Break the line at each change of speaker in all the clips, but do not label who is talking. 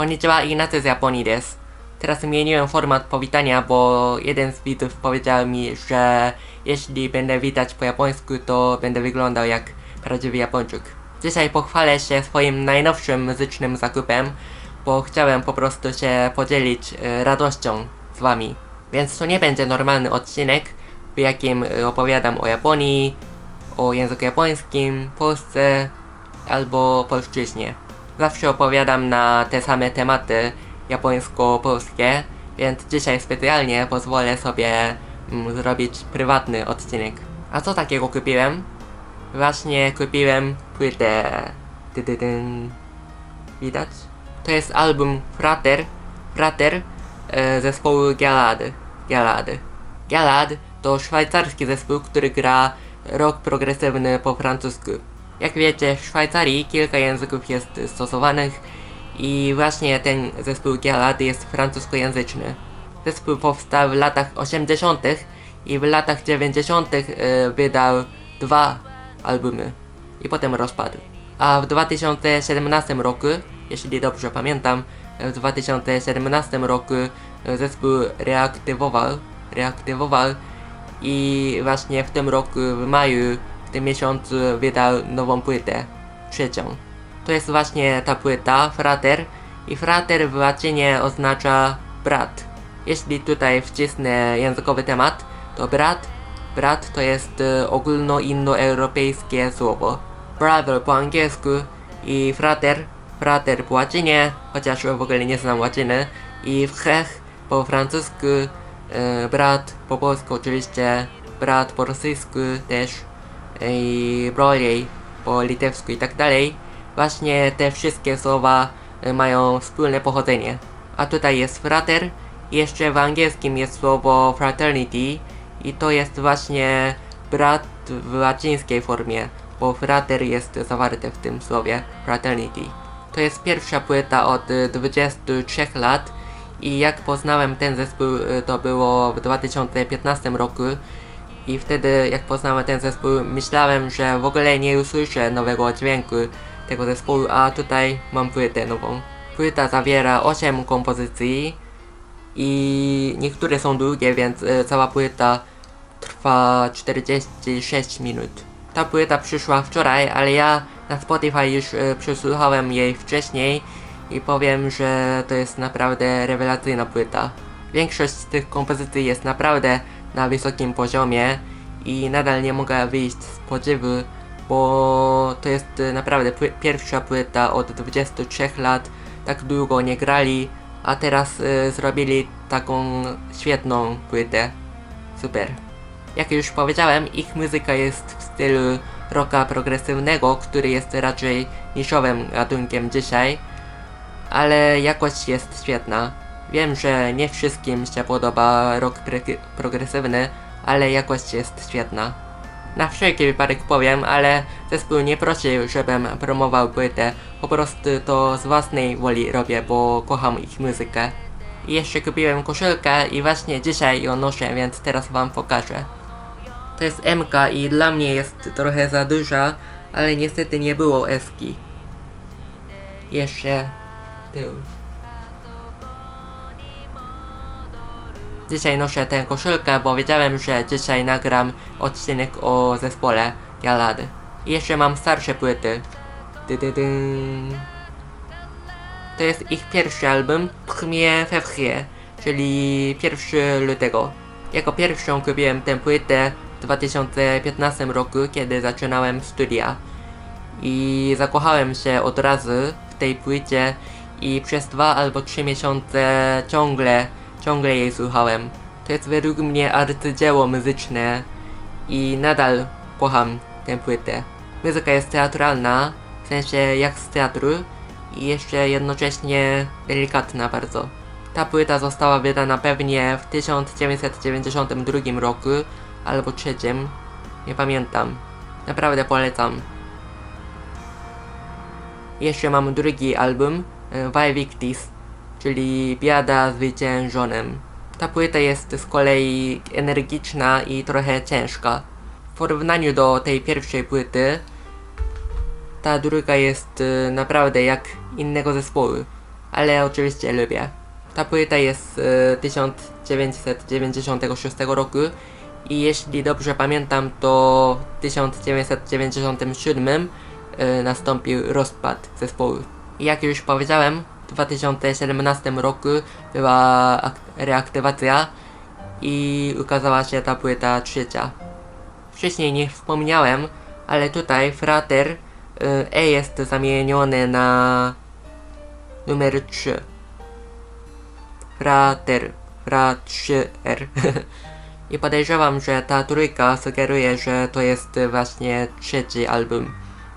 Konnichiwa, Ignacy z Japonii des. Teraz zmieniłem format powitania, bo jeden z widzów powiedział mi, że jeśli będę witać po japońsku, to będę wyglądał jak prawdziwy Japończyk. Dzisiaj pochwalę się swoim najnowszym muzycznym zakupem, bo chciałem po prostu się podzielić e, radością z wami. Więc to nie będzie normalny odcinek, w jakim e, opowiadam o Japonii, o języku japońskim, Polsce albo polszczyźnie. Zawsze opowiadam na te same tematy japońsko-polskie, więc dzisiaj specjalnie pozwolę sobie mm, zrobić prywatny odcinek. A co takiego kupiłem? Właśnie kupiłem płytę. Dydydyn. Widać? To jest album Frater, Frater e, zespołu Galady. Galady. Galad to szwajcarski zespół, który gra rock progresywny po francusku. Jak wiecie, w Szwajcarii kilka języków jest stosowanych i właśnie ten zespół Galad jest francuskojęzyczny. Zespół powstał w latach 80. i w latach 90. e, wydał dwa albumy i potem rozpadł. A w 2017 roku, jeśli dobrze pamiętam, w 2017 roku e, zespół reaktywował, reaktywował i właśnie w tym roku, w maju, w tym miesiącu wydał nową płytę, trzecią. To jest właśnie ta płyta, Frater, i Frater w łacinie oznacza brat. Jeśli tutaj wcisnę językowy temat, to brat, brat to jest e, ogólnoindoeuropejskie słowo. Brother po angielsku i frater, frater po łacinie, chociaż w ogóle nie znam łaciny, i wchech po francusku, e, brat po polsku oczywiście, brat po rosyjsku też, i broliej po litewsku i tak dalej. Właśnie te wszystkie słowa e, mają wspólne pochodzenie. A tutaj jest frater, jeszcze w angielskim jest słowo fraternity i to jest właśnie brat w łacińskiej formie, bo frater jest zawarte w tym słowie fraternity. To jest pierwsza płyta od y, 23 lat i jak poznałem ten zespół y, to było w 2015 roku i wtedy jak poznałem ten zespół myślałem, że w ogóle nie usłyszę nowego dźwięku tego zespołu, a tutaj mam płytę nową. Płyta zawiera 8 kompozycji i niektóre są długie, więc e, cała płyta trwa 46 minut. Ta płyta przyszła wczoraj, ale ja na Spotify już e, przesłuchałem jej wcześniej i powiem, że to jest naprawdę rewelacyjna płyta. Większość z tych kompozycji jest naprawdę na wysokim poziomie i nadal nie mogę wyjść z podziwu, bo to jest e, naprawdę pły- pierwsza płyta od 23 lat, tak długo nie grali, a teraz y, zrobili taką świetną płytę. Super. Jak już powiedziałem, ich muzyka jest w stylu rocka progresywnego, który jest raczej niszowym gatunkiem dzisiaj, ale jakość jest świetna. Wiem, że nie wszystkim się podoba pre- progresywny, ale jakość jest świetna. Na wszelki wypadek powiem, ale zespół nie prosił, żebym promował płytę. Po prostu to z własnej woli robię, bo kocham ich muzykę. I jeszcze kupiłem koszulkę i właśnie dzisiaj ją noszę, więc teraz wam pokażę. To jest MK i dla mnie jest trochę za duża, ale niestety nie było Eski. Jeszcze tył. Dzisiaj noszę tę koszulkę, bo wiedziałem, że dzisiaj nagram odcinek o zespole Jalady. I jeszcze mam starsze płyty. To jest ich pierwszy album, Premier Février, czyli 1 lutego. Jako pierwszą kupiłem tę płytę w 2015 roku, kiedy zaczynałem studia. I zakochałem się od razu w tej płycie i przez dwa albo trzy miesiące ciągle, ciągle jej słuchałem. To jest według mnie arcydzieło muzyczne i nadal kocham tę płytę. Muzyka jest teatralna, w sensie jak z teatru i jeszcze jednocześnie delikatna bardzo. Ta płyta została wydana pewnie w 1992 roku albo trzecim, nie pamiętam. Naprawdę polecam. Jeszcze mam drugi album, e, Vai Victis, czyli Biada Zwyciężonym. Ta płyta jest z kolei energiczna i trochę ciężka. W porównaniu do tej pierwszej płyty, ta druga jest e, naprawdę jak innego zespołu. ale oczywiście lubię. Ta płyta jest z 1996 roku i jeśli dobrze pamiętam, to w 1997 y, nastąpił rozpad zespołu. Jak już powiedziałem, 2017 roku była ak- reaktywacja i ukazała się ta płyta trzecia. Wcześniej nie wspomniałem, ale tutaj frater y, E jest zamieniony na numer 3. Frater, fra 3R. I podejrzewam, że ta trójka sugeruje, że to jest właśnie trzeci album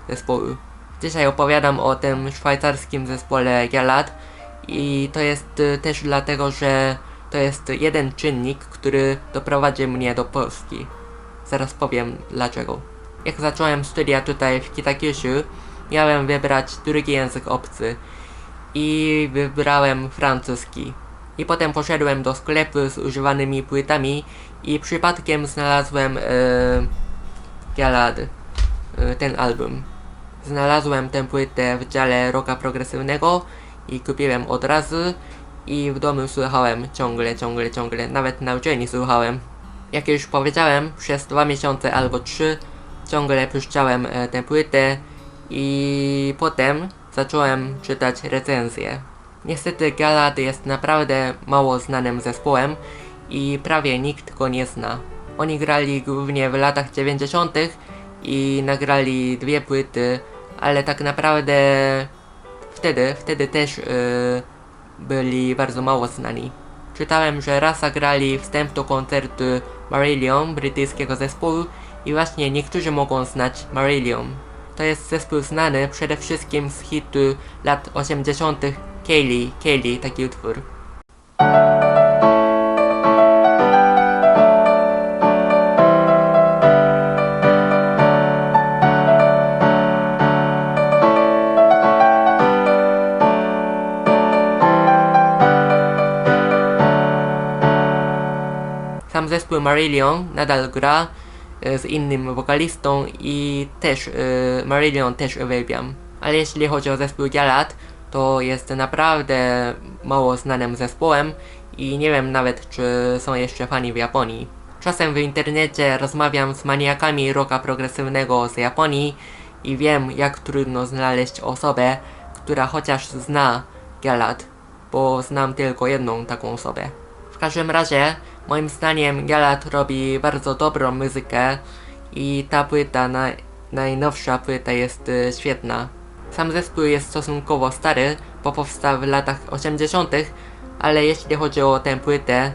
zespołu. Dzisiaj opowiadam o tym szwajcarskim zespole Galad i to jest y, też dlatego, że to jest jeden czynnik, który doprowadzi mnie do Polski. Zaraz powiem dlaczego. Jak zacząłem studia tutaj w Kitakyushu, miałem wybrać drugi język obcy i wybrałem francuski. I potem poszedłem do sklepu z używanymi płytami i przypadkiem znalazłem e, Galad, e, ten album. Znalazłem tę płytę w dziale rocka progresywnego i kupiłem od razu i w domu słuchałem ciągle, ciągle, ciągle, nawet na uczelni słuchałem. Jak już powiedziałem, przez dwa miesiące albo trzy ciągle puszczałem e, tę płytę i potem zacząłem czytać recenzje. Niestety Galad jest naprawdę mało znanym zespołem i prawie nikt go nie zna. Oni grali głównie w latach 90. i nagrali dwie płyty, ale tak naprawdę wtedy, wtedy też yy, byli bardzo mało znani. Czytałem, że raz zagrali wstęp do koncertu Marillion, brytyjskiego zespołu i właśnie niektórzy mogą znać Marillion. To jest zespół znany przede wszystkim z hitu lat 80. Kaylee, Kaylee, taki utwór. Zespół Marillion nadal gra e, z innym wokalistą i też e, Marillion też uwielbiam. Ale jeśli chodzi o zespół Galad, to jest naprawdę mało znanym zespołem i nie wiem nawet czy są jeszcze fani w Japonii. Czasem w internecie rozmawiam z maniakami rocka progresywnego z Japonii i wiem jak trudno znaleźć osobę, która chociaż zna Galad, bo znam tylko jedną taką osobę. W każdym razie, moim zdaniem Galad robi bardzo dobrą muzykę i ta płyta, na, najnowsza płyta jest y, świetna. Sam zespół jest stosunkowo stary, bo powstał w latach 80., ale jeśli chodzi o tę płytę,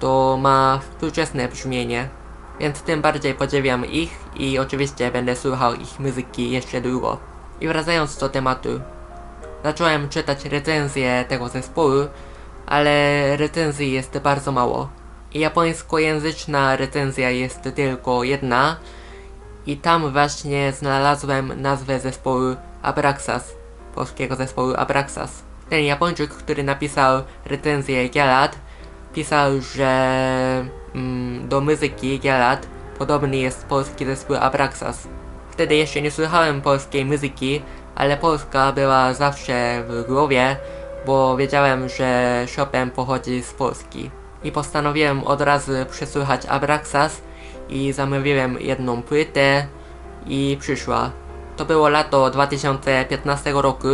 to ma współczesne brzmienie. Więc tym bardziej podziwiam ich i oczywiście będę słuchał ich muzyki jeszcze długo. I wracając do tematu. Zacząłem czytać recenzje tego zespołu, ale recenzji jest bardzo mało. Japońskojęzyczna recenzja jest tylko jedna i tam właśnie znalazłem nazwę zespołu Abraxas, polskiego zespołu Abraxas. Ten Japończyk, który napisał recenzję Galad, pisał, że mm, do muzyki Galad podobny jest polski zespół Abraxas. Wtedy jeszcze nie słuchałem polskiej muzyki, ale Polska była zawsze w głowie, bo wiedziałem, że Chopin pochodzi z Polski. I postanowiłem od razu przesłuchać Abraxas i zamówiłem jedną płytę i przyszła. To było lato 2015 roku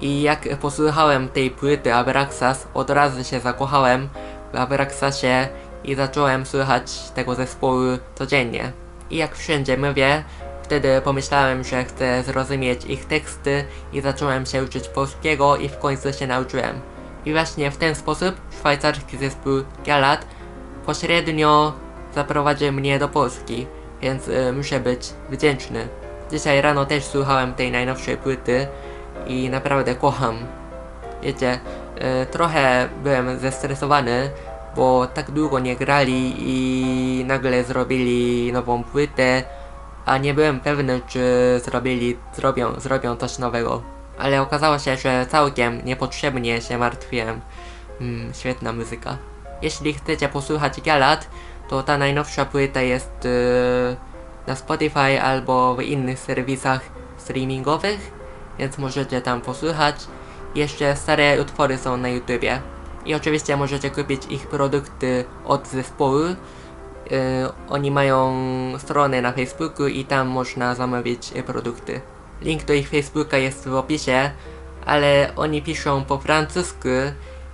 i jak posłuchałem tej płyty Abraxas, od razu się zakochałem w Abraxasie i zacząłem słuchać tego zespołu codziennie. I jak wszędzie mówię, wtedy pomyślałem, że chcę zrozumieć ich teksty i zacząłem się uczyć polskiego i w końcu się nauczyłem. I właśnie w ten sposób szwajcarski zespół Galad pośrednio zaprowadził mnie do Polski, więc y, muszę być wdzięczny. Dzisiaj rano też słuchałem tej najnowszej płyty i naprawdę kocham. Wiecie, y, trochę byłem zestresowany, bo tak długo nie grali i nagle zrobili nową płytę, a nie byłem pewny, czy zrobili, zrobią, zrobią coś nowego. Ale okazało się, że całkiem niepotrzebnie się martwiłem. Mm, świetna muzyka. Jeśli chcecie posłuchać Galad, to ta najnowsza płyta jest yy, na Spotify albo w innych serwisach streamingowych, więc możecie tam posłuchać Jeszcze stare utwory są na YouTubie. I oczywiście możecie kupić ich produkty od zespołu. Yy, oni mają stronę na Facebooku i tam można zamówić produkty. Link do ich Facebooka jest w opisie, ale oni piszą po francusku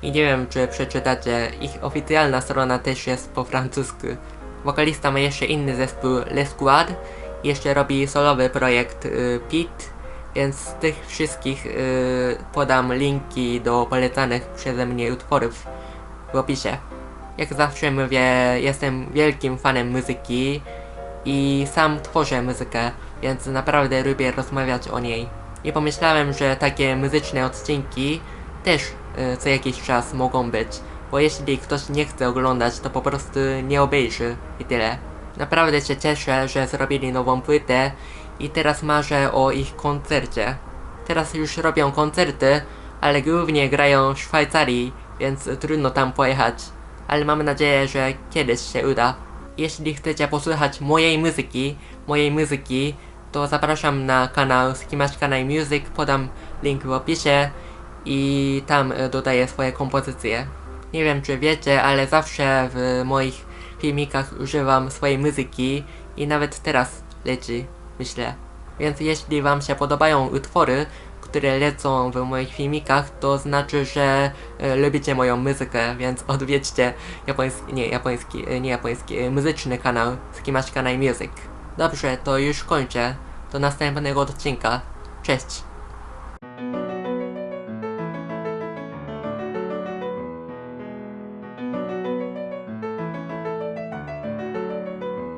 i nie wiem czy przeczytacie. Ich oficjalna strona też jest po francusku. Wokalista ma jeszcze inny zespół Le Squad, jeszcze robi solowy projekt y, Pete, więc z tych wszystkich y, podam linki do polecanych przeze mnie utworów w opisie. Jak zawsze mówię, jestem wielkim fanem muzyki i sam tworzę muzykę, więc naprawdę lubię rozmawiać o niej. I pomyślałem, że takie muzyczne odcinki też y, co jakiś czas mogą być, bo jeśli ktoś nie chce oglądać, to po prostu nie obejrzy i tyle. Naprawdę się cieszę, że zrobili nową płytę i teraz marzę o ich koncercie. Teraz już robią koncerty, ale głównie grają w Szwajcarii, więc trudno tam pojechać. Ale mam nadzieję, że kiedyś się uda. Jeśli chcecie posłuchać mojej muzyki, mojej muzyki, to zapraszam na kanał Skimaszkanai Music, podam link w opisie i tam e, dodaję swoje kompozycje. Nie wiem czy wiecie, ale zawsze w moich filmikach używam swojej muzyki i nawet teraz leci, myślę. Więc jeśli wam się podobają utwory, które lecą w moich filmikach, to znaczy, że e, lubicie moją muzykę, więc odwiedźcie japoński, nie japoński, e, nie japoński, e, muzyczny kanał Skimashkanai Music. Dobrze, to już kończę. Do następnego odcinka. Cześć!